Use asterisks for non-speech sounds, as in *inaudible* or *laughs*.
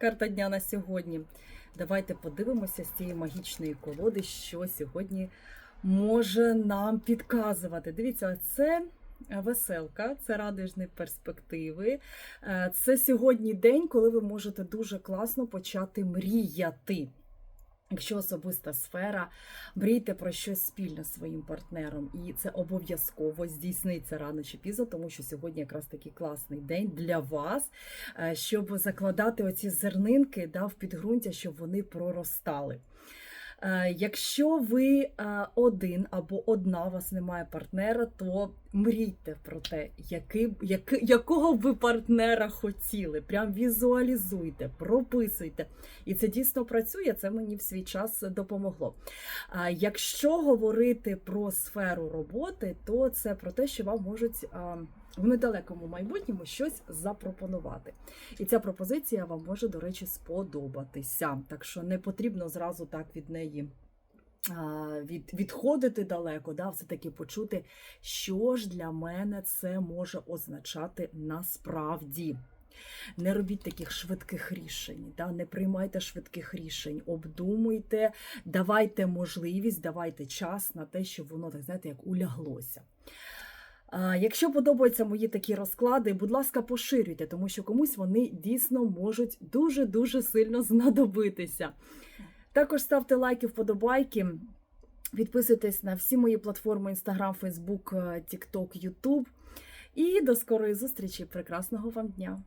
карта дня на сьогодні. Давайте подивимося з цієї магічної колоди, що сьогодні може нам підказувати. Дивіться, це веселка, це радужні перспективи. Е, Це сьогодні день, коли ви можете дуже класно почати мріяти. Якщо особиста сфера, мрійте про щось спільне з своїм партнером, і це обов'язково здійсниться рано чи пізно, тому що сьогодні якраз такий класний день для вас, е, щоб закладати оці зернинки да, в підґрунтя, щоб вони проростали. Е, Якщо ви е, один або одна, у вас немає партнера, то мрійте про те, який, яки, якого б ви партнера хотіли. Прям візуалізуйте, прописуйте. І це дійсно працює, це мені в свій час допомогло. Якщо говорити про сферу роботи, то це про те, що вам можуть в недалекому майбутньому щось запропонувати. І ця пропозиція вам може, до речі, сподобатися. Так що не потрібно зразу так від неї. Від, відходити далеко, да, все-таки почути, що ж для мене це може означати насправді. Не робіть таких швидких рішень, да? не приймайте швидких рішень, обдумуйте, давайте можливість, давайте час на те, щоб воно, так знаєте, як уляглося. Якщо подобаються мої такі розклади, будь ласка, поширюйте, тому що комусь вони дійсно можуть дуже-дуже сильно *laughs* знадобитися. Також ставте лайки, вподобайки. Підписуйтесь на всі мої платформи Instagram, Facebook, TikTok, YouTube. І до скорої зустрічі! Прекрасного вам дня!